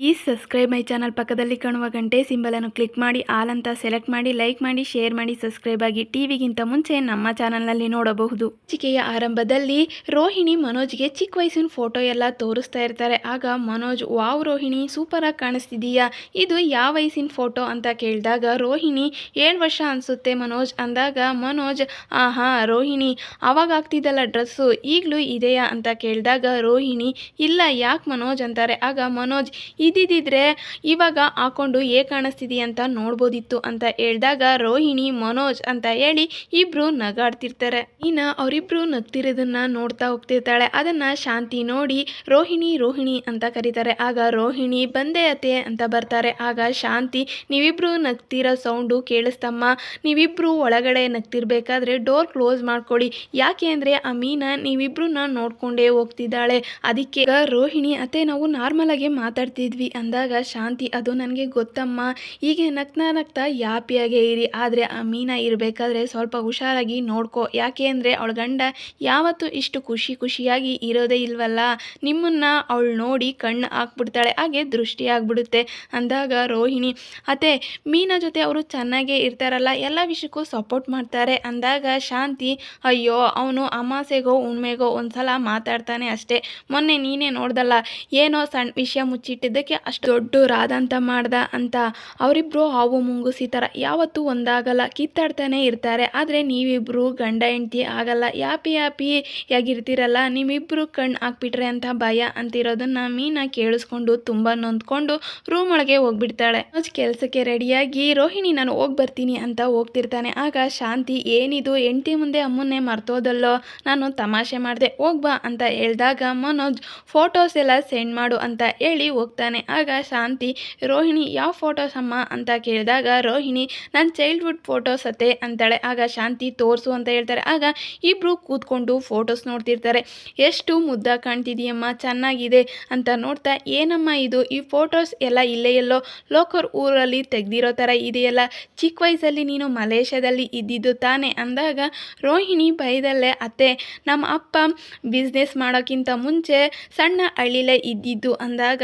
ಈ subscribe my channel ಪಕ್ಕದಲ್ಲಿ ಕಾಣುವ ಗಂಟೆ ಸಿಂಬಲನ್ನು ಕ್ಲಿಕ್ ಮಾಡಿ, ಆಲ್ ಅಂತ ಸೆಲೆಕ್ಟ್ ಮಾಡಿ, ಲೈಕ್ ಮಾಡಿ, ಶೇರ್ ಮಾಡಿ, ಸಬ್ಸ್ಕ್ರೈಬ್ ಆಗಿ ಟಿವಿಗಿಂತ ಮುಂಚೆ ನಮ್ಮ ಚಾನಲ್ನಲ್ಲಿ ನೋಡಬಹುದು. ಚಿಕೆಯ ಆರಂಭದಲ್ಲಿ ರೋಹಿಣಿ ಮನೋಜ್ಗೆ ಚಿಕ್ಕ ವಯಸ್ಸಿನ ಫೋಟೋ ಎಲ್ಲ ತೋರಿಸ್ತಾ ಇರ್ತಾರೆ. ಆಗ ಮನೋಜ್, ವಾವ್ ರೋಹಿಣಿ, ಸೂಪರ್ ಆಗಿ ಕಾಣಿಸ್ತಿದೀಯಾ? ಇದು ಯಾವ ವಯಸ್ಸಿನ ಫೋಟೋ? ಅಂತ ಕೇಳಿದಾಗ, ರೋಹಿಣಿ, ಏಳು ವರ್ಷ ಅನಿಸುತ್ತೆ ಮನೋಜ್. ಅಂದಾಗ ಮನೋಜ್, ಆಹಾ, ರೋಹಿಣಿ, ಅವಾಗ ಆಗ್ತಿದ್ದಲ್ಲ ಡ್ರೆಸ್ಸು, ಈಗಲೂ ಇದೆಯಾ? ಅಂತ ಕೇಳಿದಾಗ, ರೋಹಿಣಿ, ಇಲ್ಲ, ಯಾಕೆ ಮನೋಜ್? ಅಂತಾರೆ. ಆಗ ಮನೋಜ್ ಇದ್ದಿದ್ದಿದ್ರೆ ಇವಾಗ ಹಾಕೊಂಡು ಏ ಕಾಣಿಸ್ತಿದೀಯ ಅಂತ ನೋಡ್ಬೋದಿತ್ತು ಅಂತ ಹೇಳಿದಾಗ ರೋಹಿಣಿ, ಮನೋಜ್ ಅಂತ ಹೇಳಿ ಇಬ್ರು ನಗಾಡ್ತಿರ್ತಾರೆ. ಇನ್ನ ಅವರಿಬ್ರು ನಗ್ತಿರೋದನ್ನ ನೋಡ್ತಾ ಹೋಗ್ತಿರ್ತಾಳೆ. ಅದನ್ನ ಶಾಂತಿ ನೋಡಿ ರೋಹಿಣಿ ರೋಹಿಣಿ ಅಂತ ಕರೀತಾರೆ. ಆಗ ರೋಹಿಣಿ, ಬಂದೆ ಅತ್ತೆ ಅಂತ ಬರ್ತಾರೆ. ಆಗ ಶಾಂತಿ, ನೀವಿಬ್ರು ನಗ್ತಿರೋ ಸೌಂಡು ಕೇಳಿಸ್ತಮ್ಮ. ನೀವಿಬ್ರು ಒಳಗಡೆ ನಗ್ತಿರ್ಬೇಕಾದ್ರೆ ಡೋರ್ ಕ್ಲೋಸ್ ಮಾಡ್ಕೊಳ್ಳಿ. ಯಾಕೆ ಅಂದ್ರೆ ಆ ಮೀನಾ ನೀವಿಬ್ರು ನೋಡ್ಕೊಂಡೇ ಹೋಗ್ತಿದ್ದಾಳೆ. ಅದಕ್ಕೆ ರೋಹಿಣಿ, ಅತ್ತೆ ನಾವು ನಾರ್ಮಲ್ ಆಗಿ ಮಾತಾಡ್ತಿದ್ವಿ. ಅಂದಾಗ ಶಾಂತಿ ಅದು ನನಗೆ ಗೊತ್ತಮ್ಮ. ಹೀಗೆ ನಗ್ತಾ ನಗ್ತಾ ಯಾಪಿಯಾಗೆ ಇರಿ. ಆದರೆ ಆ ಮೀನ ಇರಬೇಕಾದ್ರೆ ಸ್ವಲ್ಪ ಹುಷಾರಾಗಿ ನೋಡ್ಕೋ. ಯಾಕೆ ಅಂದರೆ ಅವಳ ಗಂಡ ಯಾವತ್ತೂ ಇಷ್ಟು ಖುಷಿ ಖುಷಿಯಾಗಿ ಇರೋದೇ ಇಲ್ವಲ್ಲ. ನಿಮ್ಮನ್ನ ಅವಳು ನೋಡಿ ಕಣ್ಣು ಹಾಕ್ಬಿಡ್ತಾಳೆ. ಹಾಗೆ ದೃಷ್ಟಿ ಆಗ್ಬಿಡುತ್ತೆ ಅಂದಾಗ ರೋಹಿಣಿ. ಅತ್ತೆ, ಮೀನ ಜೊತೆ ಅವರು ಚೆನ್ನಾಗೇ ಇರ್ತಾರಲ್ಲ. ಎಲ್ಲ ವಿಷಯಕ್ಕೂ ಸಪೋರ್ಟ್ ಮಾಡ್ತಾರೆ. ಅಂದಾಗ ಶಾಂತಿ, ಅಯ್ಯೋ, ಅವನು ಅಮಾಸೆಗೋ, ಹುಣ್ಮೆಗೋ ಒಂದ್ಸಲ ಮಾತಾಡ್ತಾನೆ ಅಷ್ಟೇ. ಮೊನ್ನೆ ನೀನೇ ನೋಡ್ದಲ್ಲ. ಏನೋ ಸಣ್ಣ ವಿಷಯ ಮುಚ್ಚಿಟ್ಟಿದ್ದಕ್ಕೆ ಅಷ್ಟು ದೊಡ್ಡ ರಾಧಾಂತ ಮಾಡ್ದ ಅಂತ ಅವರಿಬ್ರು ಹಾವು ಮುಂಗುಸಿ ಥರ ಯಾವತ್ತೂ ಒಂದಾಗಲ್ಲ, ಕಿತ್ತಾಡ್ತಾನೆ ಇರ್ತಾರೆ. ಆದರೆ ನೀವಿಬ್ರು ಗಂಡ, ಹೆಂಡತಿ ಆಗಲ್ಲ, ಯಾಪಿ ಯಾಪಿ ಯಾಗಿರ್ತೀರಲ್ಲ, ನಿಮ್ಮಿಬ್ರು ಕಣ್ಣು ಹಾಕ್ಬಿಟ್ರೆ ಅಂತ ಭಯ ಅಂತಿರೋದನ್ನ ಮೀನಾ ಕೇಳಿಸ್ಕೊಂಡು ತುಂಬ ನೊಂದ್ಕೊಂಡು ರೂಮ್ ಒಳಗೆ ಹೋಗ್ಬಿಡ್ತಾಳೆ. ಕೆಲಸಕ್ಕೆ ರೆಡಿಯಾಗಿ ರೋಹಿಣಿ ನಾನು ಹೋಗಿ ಬರ್ತೀನಿ ಅಂತ ಹೋಗ್ತಿರ್ತಾನೆ. ಆಗ ಶಾಂತಿ, ಏನಿದು, ಹೆಂಡತಿ ಮುಂದೆ ಅಮ್ಮನ್ನೇ ಮರ್ತೋದಲ್ಲೋ, ನಾನು ತಮಾಷೆ ಮಾಡಿದೆ ಹೋಗ್ಬಾ ಅಂತ ಹೇಳಿದಾಗ ಮನೋಜ್ ಫೋಟೋಸ್ ಎಲ್ಲ ಸೆಂಡ್ ಮಾಡು ಅಂತ ಹೇಳಿ ಹೋಗ್ತಾನೆ. ಆಗ ಶಾಂತಿ, ರೋಹಿಣಿ, ಯಾವ ಫೋಟೋಸ್ ಅಮ್ಮ ಅಂತ ಕೇಳಿದಾಗ, ರೋಹಿಣಿ ನನ್ನ ಚೈಲ್ಡ್ಹುಡ್ ಫೋಟೋಸ್ ಅತ್ತೆ ಅಂತಾಳೆ. ಆಗ ಶಾಂತಿ, ತೋರಿಸು ಅಂತ ಹೇಳ್ತಾರೆ. ಆಗ ಇಬ್ಬರು ಕೂತ್ಕೊಂಡು ಫೋಟೋಸ್ ನೋಡ್ತಿರ್ತಾರೆ. ಎಷ್ಟು ಮುದ್ದ ಕಾಣ್ತಿದೆಯಮ್ಮ, ಚೆನ್ನಾಗಿದೆ ಅಂತ ನೋಡ್ತಾ, ಏನಮ್ಮ ಇದು? ಈ ಫೋಟೋಸ್ ಎಲ್ಲ ಇಲ್ಲೇ ಎಲ್ಲೋ ಲೋಕರ್ ಊರಲ್ಲಿ ತೆಗ್ದಿರೋ ಥರ ಇದೆಯಲ್ಲ? ಚಿಕ್ಕ ವಯಸ್ಸಲ್ಲಿ ನೀನು ಮಲೇಷ್ಯಾದಲ್ಲಿ ಇದ್ದಿದ್ದು ತಾನೇ? ಅಂದಾಗ, ರೋಹಿಣಿ ಭಯದಲ್ಲೇ ಅತ್ತೆ, ನಮ್ಮ ಅಪ್ಪ ಬಿಸ್ನೆಸ್ ಮಾಡೋಕ್ಕಿಂತ ಮುಂಚೆ ಸಣ್ಣ ಹಳ್ಳಿಲೇ ಇದ್ದಿದ್ದು ಅಂದಾಗ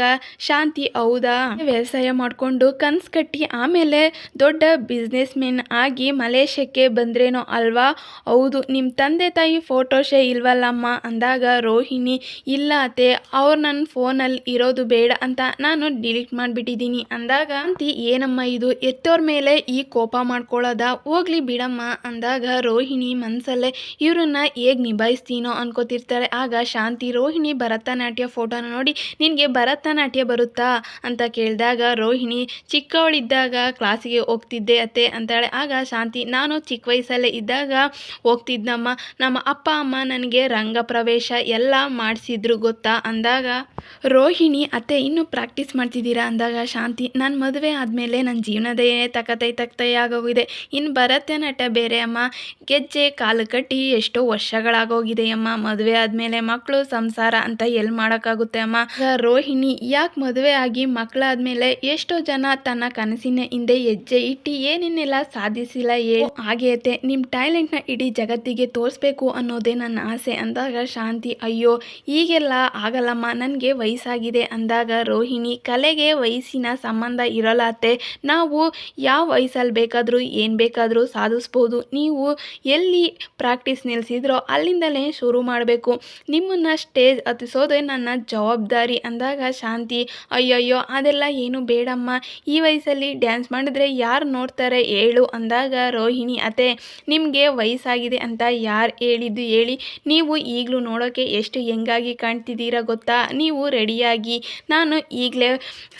ಶಾಂತಿ ಹೌದಾ? ವ್ಯವಸಾಯ ಮಾಡಿಕೊಂಡು ಕನ್ಸ್ ಕಟ್ಟಿ ಆಮೇಲೆ ದೊಡ್ಡ ಬಿಸ್ನೆಸ್ ಮೆನ್ ಆಗಿ ಮಲೇಷ್ಯಾಕ್ಕೆ ಬಂದ್ರೇನೋ ಅಲ್ವಾ? ಹೌದು ನಿಮ್ಮ ತಂದೆ ತಾಯಿ ಫೋಟೋಶೇ ಇಲ್ವಲ್ಲಮ್ಮ? ಅಂದಾಗ ರೋಹಿಣಿ, ಇಲ್ಲ ಅತ್ತೆ, ಅವ್ರು ನನ್ನ ಫೋನಲ್ಲಿ ಇರೋದು ಬೇಡ ಅಂತ ನಾನು ಡಿಲೀಟ್ ಮಾಡಿಬಿಟ್ಟಿದ್ದೀನಿ. ಅಂದಾಗ ಅಂತಿ ಏನಮ್ಮ ಇದು? ಎತ್ತೋರ್ ಮೇಲೆ ಈ ಕೋಪ ಮಾಡ್ಕೊಳ್ಳೋದ ಹೋಗ್ಲಿ ಬಿಡಮ್ಮ. ಅಂದಾಗ ರೋಹಿಣಿ ಮನಸ್ಸಲ್ಲೇ ಇವ್ರನ್ನ ಹೇಗೆ ನಿಭಾಯಿಸ್ತೀನೋ ಅನ್ಕೋತಿರ್ತಾರೆ. ಆಗ ಶಾಂತಿ, ರೋಹಿಣಿ, ಭರತನಾಟ್ಯ ಫೋಟೋನ ನೋಡಿ ನಿನಗೆ ಭರತನಾಟ್ಯ ಬರುತ್ತಾ? ಅಂತ ಕೇಳಿದಾಗ, ರೋಹಿಣಿ, ಚಿಕ್ಕವಳಿದ್ದಾಗ ಕ್ಲಾಸಿಗೆ ಹೋಗ್ತಿದ್ದೆ ಅತ್ತೆ, ಅಂತಾಳೆ. ಆಗ ಶಾಂತಿ, ನಾನು ಚಿಕ್ಕ ವಯಸ್ಸಲ್ಲೇ ಇದ್ದಾಗ ಹೋಗ್ತಿದ್ನಮ್ಮ. ನಮ್ಮ ಅಪ್ಪ, ಅಮ್ಮ ನನಗೆ ರಂಗ ಪ್ರವೇಶ ಎಲ್ಲ ಮಾಡಿಸಿದ್ರು ಗೊತ್ತಾ? ಅಂದಾಗ, ರೋಹಿಣಿ, ಅತ್ತೆ, ಇನ್ನೂ ಪ್ರಾಕ್ಟೀಸ್ ಮಾಡ್ತಿದ್ದೀರಾ? ಅಂದಾಗ ಶಾಂತಿ ನನ್ನ ಮದುವೆ ಆದಮೇಲೆ ನನ್ನ ಜೀವನದೇ ತಕತೈ ತಕ್ತೈ ಆಗೋಗಿದೆ. ಇನ್ನು ಭರತನಾಟ್ಯ ಬೇರೆ ಅಮ್ಮ. ಗೆಜ್ಜೆ, ಕಾಲು ಕಟ್ಟಿ ಎಷ್ಟೋ ವರ್ಷಗಳಾಗೋಗಿದೆ ಅಮ್ಮ ಮದುವೆ ಆದಮೇಲೆ ಮಕ್ಕಳು ಸಂಸಾರ ಅಂತ ಎಲ್ಲಿ ಮಾಡೋಕ್ಕಾಗುತ್ತೆ ಅಮ್ಮ? ರೋಹಿಣಿ, ಯಾಕೆ ಮದುವೆ ಆಗಿ ಮಕ್ಕಳಾದ್ಮೇಲೆ ಎಷ್ಟೋ ಜನ ತನ್ನ ಕನಸಿನ ಹಿಂದೆ ಹೆಜ್ಜೆ ಇಟ್ಟು ಏನೇನೆಲ್ಲ ಸಾಧಿಸಿಲ್ಲ ಏ ನಿಮ್ ನಿಮ್ಮ ನ ಇಡೀ ಜಗತ್ತಿಗೆ ತೋರಿಸ್ಬೇಕು ಅನ್ನೋದೇ ನನ್ನ ಆಸೆ ಅಂದಾಗ ಶಾಂತಿ, ಅಯ್ಯೋ, ಈಗೆಲ್ಲ ಆಗಲ್ಲಮ್ಮ, ನನಗೆ ವಯಸ್ಸಾಗಿದೆ ಅಂದಾಗ ರೋಹಿಣಿ, ಕಲೆಗೆ ವಯಸ್ಸಿನ ಸಂಬಂಧ ಇರಲ್ಲ ಅತ್ತೆ ನಾವು ಯಾವ ವಯಸ್ಸಲ್ಲಿ ಬೇಕಾದರೂ, ಏನು ಬೇಕಾದರೂ ಸಾಧಿಸ್ಬೋದು. ನೀವು ಎಲ್ಲಿ ಪ್ರಾಕ್ಟೀಸ್ ನಿಲ್ಸಿದ್ರೋ ಅಲ್ಲಿಂದಲೇ ಶುರು ಮಾಡಬೇಕು. ನಿಮ್ಮನ್ನು ಸ್ಟೇಜ್ ಹತ್ತಿಸೋದೇ ನನ್ನ ಜವಾಬ್ದಾರಿ ಅಂದಾಗ ಶಾಂತಿ ಅಯ್ಯಯ್ಯೋ, ಅದೆಲ್ಲ ಏನು ಬೇಡಮ್ಮ. ಈ ವಯಸ್ಸಲ್ಲಿ ಡ್ಯಾನ್ಸ್ ಮಾಡಿದ್ರೆ ಯಾರು ನೋಡ್ತಾರೆ ಹೇಳು ಅಂದಾಗ ರೋಹಿಣಿ ಅತ್ತೆ. ನಿಮಗೆ ವಯಸ್ಸಾಗಿದೆ ಅಂತ ಯಾರು ಹೇಳಿದ್ದು ಹೇಳಿ. ನೀವು ಈಗಲೂ ನೋಡೋಕ್ಕೆ ಎಷ್ಟು ಹೆಂಗಾಗಿ ಕಾಣ್ತಿದ್ದೀರಾ ಗೊತ್ತಾ? ನೀವು ರೆಡಿಯಾಗಿ. ನಾನು ಈಗಲೇ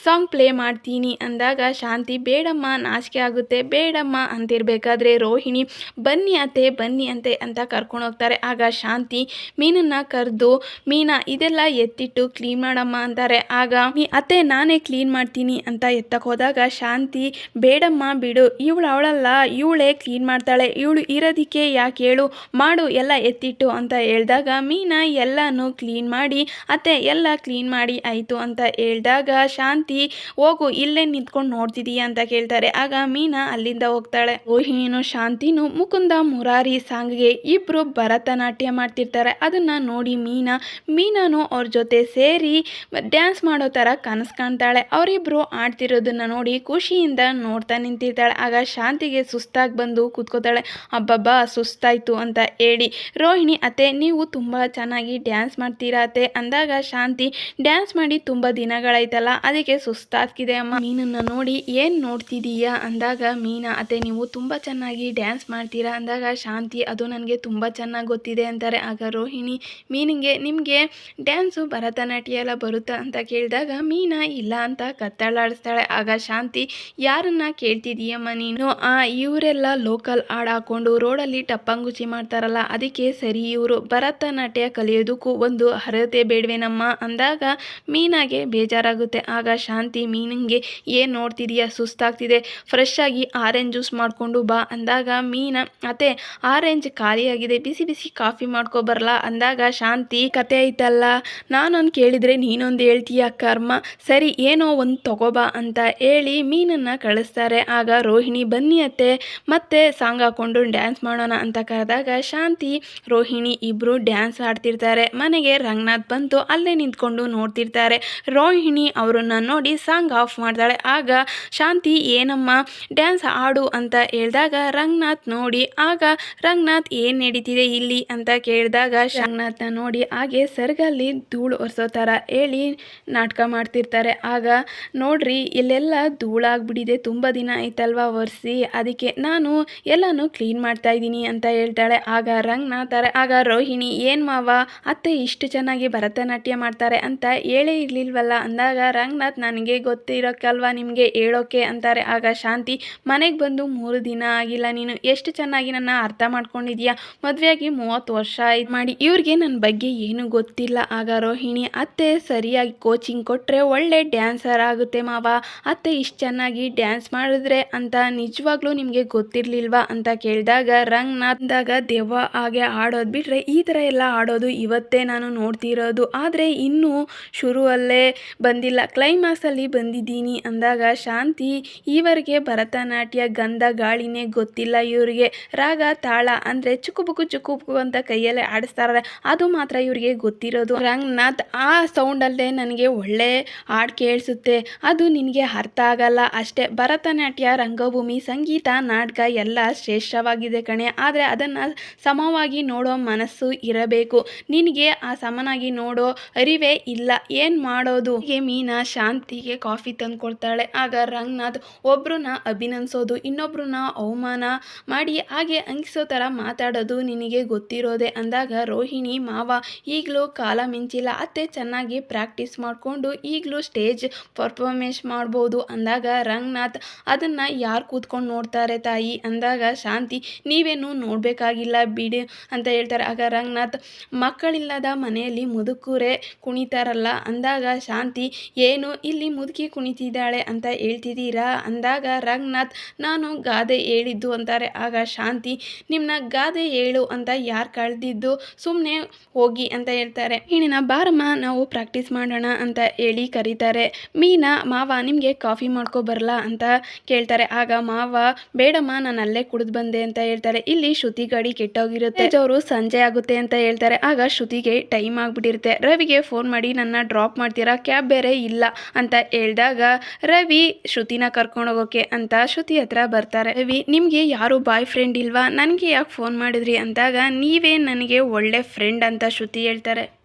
ಸಾಂಗ್ ಪ್ಲೇ ಮಾಡ್ತೀನಿ ಅಂದಾಗ ಶಾಂತಿ, ಬೇಡಮ್ಮ, ನಾಚಿಕೆ ಆಗುತ್ತೆ, ಬೇಡಮ್ಮ ಅಂತಿರಬೇಕಾದ್ರೆ ರೋಹಿಣಿ, ಬನ್ನಿ ಅತ್ತೆ, ಬನ್ನಿ ಅಂತೆ ಅಂತ ಕರ್ಕೊಂಡು ಹೋಗ್ತಾರೆ. ಆಗ ಶಾಂತಿ, ಮೀನನ್ನು ಕರೆದು, ಮೀನಾ, ಇದೆಲ್ಲ ಎತ್ತಿಟ್ಟು ಕ್ಲೀನ್ ಮಾಡಮ್ಮ ಅಂತಾರೆ. ಆಗ ಅತ್ತೆ, ನಾನೇ ಕ್ಲೀನ್ ಮಾಡ್ತೀನಿ ಅಂತ ಎತ್ತಕ್ಕೆ ಹೋದಾಗ ಶಾಂತಿ, ಬೇಡಮ್ಮ ಬಿಡು, ಇವಳು ಅವಳಲ್ಲ, ಇವಳೇ ಕ್ಲೀನ್ ಮಾಡ್ತಾಳೆ, ಇವಳು ಇರೋದಕ್ಕೆ ಯಾಕೆ ಹೇಳು, ಮಾಡು, ಎಲ್ಲ ಎತ್ತಿಟ್ಟು ಅಂತ ಹೇಳಿದಾಗ ಮೀನಾ, ಎಲ್ಲನೂ ಕ್ಲೀನ್ ಮಾಡಿ, ಅತ್ತೆ, ಎಲ್ಲ ಕ್ಲೀನ್ ಮಾಡಿ ಆಯಿತು ಅಂತ ಹೇಳಿದಾಗ ಶಾಂತಿ, ಹೋಗು, ಇಲ್ಲೇ ನಿಂತ್ಕೊಂಡು ನೋಡ್ತಿದೀಯ ಅಂತ ಕೇಳ್ತಾರೆ. ಆಗ ಮೀನಾ ಅಲ್ಲಿಂದ ಹೋಗ್ತಾಳೆ. ರೋಹಿಣಿನೂ ಶಾಂತಿನೂ ಮುಕುಂದ ಮುರಾರಿ ಸಾಂಗ್ಗೆ ಇಬ್ಬರು ಭರತನಾಟ್ಯ ಮಾಡ್ತಿರ್ತಾರೆ. ಅದನ್ನು ನೋಡಿ ಮೀನಾ, ಮೀನಾನು ಅವ್ರ ಜೊತೆ ಸೇರಿ ಡ್ಯಾನ್ಸ್ ಮಾಡೋ ಥರ ಕನಸು ಕಾಣ್ತಾಳೆ ಅವರಿಬ್ಬರು ಆಡ್ತಿರೋದನ್ನ ನೋಡಿ ಖುಷಿಯಿಂದ ನೋಡ್ತಾ ನಿಂತಿರ್ತಾಳೆ ಆಗ ಶಾಂತಿಗೆ ಸುಸ್ತಾಗಿ ಬಂದು ಕೂತ್ಕೋತಾಳೆ. ಅಬ್ಬಬ್ಬಾ, ಸುಸ್ತಾಯ್ತು ಅಂತ ಹೇಳಿ. ರೋಹಿಣಿ, ಅತ್ತೆ, ನೀವು ತುಂಬ ಚೆನ್ನಾಗಿ ಡ್ಯಾನ್ಸ್ ಮಾಡ್ತೀರಾ ಅತ್ತೆ? ಅಂದಾಗ ಶಾಂತಿ, ಡ್ಯಾನ್ಸ್ ಮಾಡಿ ತುಂಬ ದಿನಗಳಾಯ್ತಲ್ಲ, ಅದಕ್ಕೆ ಸುಸ್ತಾಗ್ತಿದೆ ಅಮ್ಮ. ಮೀನನ್ನು ನೋಡಿ ಏನು ನೋಡ್ತಿದೀಯಾ? ಅಂದಾಗ, ಮೀನಾ, ಅತ್ತೆ, ನೀವು ತುಂಬ ಚೆನ್ನಾಗಿ ಡ್ಯಾನ್ಸ್ ಮಾಡ್ತೀರಾ? ಅಂದಾಗ ಶಾಂತಿ, ಅದು ನನಗೆ ತುಂಬ ಚೆನ್ನಾಗಿ ಗೊತ್ತಿದೆ ಅಂತಾರೆ. ಆಗ ರೋಹಿಣಿ, ಮೀನಿಗೆ ನಿಮಗೆ ಡ್ಯಾನ್ಸು, ಭರತನಾಟ್ಯ ಎಲ್ಲ ಬರುತ್ತಾ? ಅಂತ ಕೇಳಿದಾಗ ಮೀನಾ ಇಲ್ಲ ಅಂತ ಕತ್ತಳಾಡಿಸ್ತಾಳೆ ಆಗ ಶಾಂತಿ, ಯಾರನ್ನ ಕೇಳ್ತಿದೀಯಮ್ಮ ನೀನು? ಆ, ಇವರೆಲ್ಲ ಲೋಕಲ್ ಹಾಡು ಹಾಕೊಂಡು ರೋಡಲ್ಲಿ ಟಪ್ಪಂಗುಚಿ ಮಾಡ್ತಾರಲ್ಲ, ಅದಕ್ಕೆ ಸರಿ ಇವರು. ಭರತನಾಟ್ಯ ಕಲಿಯೋದಕ್ಕೂ ಒಂದು ಅರ್ಹತೆ ಬೇಡವೇನಮ್ಮ? ಅಂದಾಗ ಮೀನಾಗೆ ಬೇಜಾರಾಗುತ್ತೆ. ಆಗ ಶಾಂತಿ, ಮೀನಿಗೆ ಏನು ನೋಡ್ತಿದೀಯಾ? ಸುಸ್ತಾಗ್ತಿದೆ. ಫ್ರೆಶ್ ಆಗಿ ಆರೆಂಜ್ ಜ್ಯೂಸ್ ಮಾಡಿಕೊಂಡು ಬಾ. ಅಂದಾಗ ಮೀನಾ, ಅತ್ತೆ ಆರೆಂಜ್ ಖಾಲಿಯಾಗಿದೆ. ಬಿಸಿ ಬಿಸಿ ಕಾಫಿ ಮಾಡ್ಕೊ ಬರಲ್ಲ ಅಂದಾಗ ಶಾಂತಿ, ಕತೆ ಐತಲ್ಲ, ನಾನೊಂದು ಕೇಳಿದರೆ ನೀನೊಂದು ಹೇಳ್ತೀಯ ಕರ್ಮ? ಸರಿ, ಏನೋ ಒಂದು ತಗೋಬಾ ಅಂತ ಹೇಳಿ ಮೀನನ್ನು ಕಳಿಸ್ತಾರೆ. ಆಗ ರೋಹಿಣಿ, ಬನ್ನಿ ಅತ್ತೆ, ಮತ್ತೆ ಸಾಂಗ್ ಹಾಕ್ಕೊಂಡು ಡ್ಯಾನ್ಸ್ ಮಾಡೋಣ ಅಂತ ಕರೆದಾಗ ಶಾಂತಿ, ರೋಹಿಣಿ ಇಬ್ಬರು ಡ್ಯಾನ್ಸ್ ಆಡ್ತಿರ್ತಾರೆ. ಮನೆಗೆ ರಂಗನಾಥ್ ಬಂತು ಅಲ್ಲೇ ನಿಂತ್ಕೊಂಡು ನೋಡ್ತಿರ್ತಾರೆ. ರೋಹಿಣಿ ಅವರನ್ನ ನೋಡಿ ಸಾಂಗ್ ಆಫ್ ಮಾಡ್ತಾಳೆ. ಆಗ ಶಾಂತಿ, ಏನಮ್ಮ, ಡ್ಯಾನ್ಸ್ ಆಡು ಅಂತ ಹೇಳಿದಾಗ ರಂಗನಾಥ್ ನೋಡಿ, ಆಗ ರಂಗನಾಥ್ ಏನು ನಡೀತಿದೆ ಇಲ್ಲಿ ಅಂತ ಕೇಳಿದಾಗ ರಂಗನಾಥ್ನ ನೋಡಿ, ಹಾಗೆ ಸರ್ಗಲ್ಲಿ ಧೂಳು ಒರೆಸೋ ಥರ ಹೇಳಿ ನಾಟಕ ಮಾಡ್ತಿರ್ತಾರೆ. ಆಗ ನೋಡ್ರಿ, ಇಲ್ಲೆಲ್ಲ ಧೂಳಾಗ್ಬಿಟ್ಟಿದೆ, ತುಂಬ ದಿನ ಆಯ್ತಲ್ವಾ ಒರೆಸಿ. ಅದಕ್ಕೆ ನಾನು ಎಲ್ಲನೂ ಕ್ಲೀನ್ ಮಾಡ್ತಾ ಇದ್ದೀನಿ ಅಂತ ಹೇಳ್ತಾಳೆ. ಆಗ ರಂಗನಾಥ್ ಆಗ ರೋಹಿಣಿ, ಏನು ಮಾವ, ಅತ್ತೆ ಇಷ್ಟು ಚೆನ್ನಾಗಿ ಭರತನಾಟ್ಯ ಮಾಡ್ತಾರೆ ಅಂತ ಹೇಳೇ ಇರಲಿಲ್ವಲ್ಲ? ಅಂದಾಗ ರಂಗನಾಥ್, ನನಗೆ ಗೊತ್ತಿರೋಕ್ಕಲ್ವಾ ನಿಮಗೆ ಹೇಳೋಕೆ? ಅಂತಾರೆ. ಆಗ ಶಾಂತಿ, ಮನೆಗೆ ಬಂದು ಮೂರು ದಿನ ಆಗಿಲ್ಲ ನೀನು, ಎಷ್ಟು ಚೆನ್ನಾಗಿ ನನ್ನ ಅರ್ಥ ಮಾಡ್ಕೊಂಡಿದ್ಯಾ ಮದುವೆಯಾಗಿ ಮೂವತ್ತು ವರ್ಷ ಆಯ್ತು ಮಾಡಿ. ಇವ್ರಿಗೆ ನನ್ನ ಬಗ್ಗೆ ಏನು ಗೊತ್ತಿಲ್ಲ. ಆಗ ರೋಹಿಣಿ, ಅತ್ತೆ ಸರಿಯಾಗಿ ಕೋಚಿಂಗ್ ಕೊಟ್ಟರೆ ಒಳ್ಳೆ ಡ್ಯಾನ್ಸರ್ ಆಗುತ್ತೆ ಮಾವ. ಅತ್ತೆ ಇಷ್ಟು ಚೆನ್ನಾಗಿ ಡ್ಯಾನ್ಸ್ ಮಾಡಿದ್ರೆ ಅಂತ ನಿಜವಾಗ್ಲೂ ನಿಮಗೆ ಗೊತ್ತಿರಲಿಲ್ವಾ ಅಂತ ಕೇಳಿದಾಗ ರಂಗನಾಥ್ದಾಗ ದೆವ್ವ ಹಾಗೆ ಆಡೋದು ಬಿಟ್ಟರೆ ಈ ಥರ ಎಲ್ಲ ಆಡೋದು ಇವತ್ತೇ ನಾನು ನೋಡ್ತಿರೋದು. ಆದರೆ ಇನ್ನೂ ಶುರುವಲ್ಲೇ ಬಂದಿಲ್ಲ. ಕ್ಲೈಮ್ಯಾಕ್ಸಲ್ಲಿ ಬಂದಿದ್ದೀನಿ ಅಂದಾಗ ಶಾಂತಿ ಈವರೆಗೆ ಭರತನಾಟ್ಯ ಗಂಧ ಗಾಳಿನೇ ಗೊತ್ತಿಲ್ಲ ಇವರಿಗೆ. ರಾಗ ತಾಳ ಅಂದರೆ ಚುಕುಬುಕು ಚುಕುಬುಕು ಅಂತ ಕೈಯಲ್ಲೇ ಆಡಿಸ್ತಾರೆ ಅದು ಮಾತ್ರ ಇವರಿಗೆ ಗೊತ್ತಿರೋದು. ರಂಗನಾಥ್ ಆ ಸೌಂಡಲ್ಲೇ ನನಗೆ ಒಳ್ಳೆ ಹಾಡು ಕೇಳಿಸುತ್ತೆ. ಅದು ನಿನಗೆ ಅರ್ಥ ಆಗಲ್ಲ. ಅಷ್ಟೇ, ಭರತನಾಟ್ಯ, ರಂಗಭೂಮಿ, ಸಂಗೀತ, ನಾಟಕ ಎಲ್ಲ ಶ್ರೇಷ್ಠವಾಗಿದೆ ಕಣೆ. ಆದರೆ ಅದನ್ನು ಸಮವಾಗಿ ನೋಡೋ ಮನಸ್ಸು ಇರಬೇಕು. ನಿನಗೆ ಆ ಸಮನಾಗಿ ನೋಡೋ ಅರಿವೇ ಇಲ್ಲ. ಏನು ಮಾಡೋದು? ಹೀಗೆ ಮೀನಾ ಶಾಂತಿಗೆ ಕಾಫಿ ತಂದು ಕೊಡ್ತಾಳೆ ಆಗ ರಂಗನಾಥ್ ಒಬ್ರನ್ನ ಅಭಿನಂದಿಸೋದು, ಇನ್ನೊಬ್ರನ್ನ ಅವಮಾನ ಮಾಡಿ ಹಾಗೆ ಅಂಕಿಸೋ ಥರ ಮಾತಾಡೋದು ನಿನಗೆ ಗೊತ್ತಿರೋದೆ ಅಂದಾಗ ರೋಹಿಣಿ, ಮಾವ ಈಗಲೂ ಕಾಲ ಮಿಂಚಿಲ್ಲ. ಅತ್ತೆ ಚೆನ್ನಾಗಿ ಪ್ರಾಕ್ಟೀಸ್ ಮಾಡಿಕೊಂಡು ಈಗಲೂ ಸ್ಟೇಜ್ ಪರ್ಫಾರ್ಮೆನ್ಸ್ ಮಾಡ್ಬೋದು. ಅಂದಾಗ ರಂಗನಾಥ್, ಅದನ್ನು ಯಾರು ಕೂತ್ಕೊಂಡು ನೋಡ್ತಾರೆ ತಾಯಿ? ಅಂದಾಗ ಶಾಂತಿ, ನೀವೇನು ನೋಡಬೇಕಾಗಿಲ್ಲ ಬಿಡಿ ಅಂತ ಹೇಳ್ತಾರೆ. ಆಗ ರಂಗನಾಥ್, ಮಕ್ಕಳಿಲ್ಲದ ಮನೆಯಲ್ಲಿ ಮುದುಕುರೆ ಕುಣಿತಾರಲ್ಲ? ಅಂದಾಗ ಶಾಂತಿ, ಏನು ಇಲ್ಲಿ ಮುದುಕಿ ಕುಣಿತಿದ್ದಾಳೆ ಅಂತ ಹೇಳ್ತಿದ್ದೀರಾ? ಅಂದಾಗ ರಂಗನಾಥ್, ನಾನು ಗಾದೆ ಹೇಳಿದ್ದು ಅಂತಾರೆ. ಆಗ ಶಾಂತಿ ನಿಮ್ಮನ್ನ ಗಾದೆ ಹೇಳು ಅಂತ ಯಾರು ಕಳೆದಿದ್ದು? ಸುಮ್ಮನೆ ಹೋಗಿ ಅಂತ ಹೇಳ್ತಾರೆ. ಹೇಳಿನ ಬಾರಮ್ಮ ನಾವು ಪ್ರಾಕ್ಟೀಸ್ ಮಾಡೋಣ ಅಂತ ಹೇಳಿ ಕರೀತಾರೆ. ಮೀನಾ, ಮಾವ, ನಿಮಗೆ ಕಾಫಿ ಮಾಡ್ಕೊ ಬರಲ್ಲ ಅಂತ ಕೇಳ್ತಾರೆ. ಆಗ ಮಾವ, ಬೇಡಮ್ಮ, ನಾನು ಅಲ್ಲೇ ಕುಡಿದು ಬಂದೆ ಅಂತ ಹೇಳ್ತಾರೆ. ಇಲ್ಲಿ ಶ್ರುತಿ ಗಾಡಿ ಕೆಟ್ಟೋಗಿರುತ್ತೆ. ಅವರು ಸಂಜೆ ಆಗುತ್ತೆ ಅಂತ ಹೇಳ್ತಾರೆ. ಆಗ ಶ್ರುತಿಗೆ ಟೈಮ್ ಆಗಿಬಿಟ್ಟಿರುತ್ತೆ. ರವಿಗೆ ಫೋನ್ ಮಾಡಿ, ನನ್ನ ಡ್ರಾಪ್ ಮಾಡ್ತೀರಾ? ಕ್ಯಾಬ್ ಬೇರೆ ಇಲ್ಲ ಅಂತ ಹೇಳಿದಾಗ, ರವಿ, ಶ್ರುತಿನ ಕರ್ಕೊಂಡು ಹೋಗೋಕೆ ಅಂತ ಶ್ರುತಿ ಹತ್ರ ಬರ್ತಾರೆ. ರವಿ, ನಿಮಗೆ ಯಾರು ಬಾಯ್ ಫ್ರೆಂಡ್ ಇಲ್ವಾ? ನನಗೆ ಯಾಕೆ ಫೋನ್ ಮಾಡಿದ್ರಿ? ಅಂದಾಗ, ನೀವೇ ನನಗೆ ಒಳ್ಳೆ ಫ್ರೆಂಡ್ ಅಂತ ಶ್ರುತಿ ಹೇಳ್ತಾರೆ.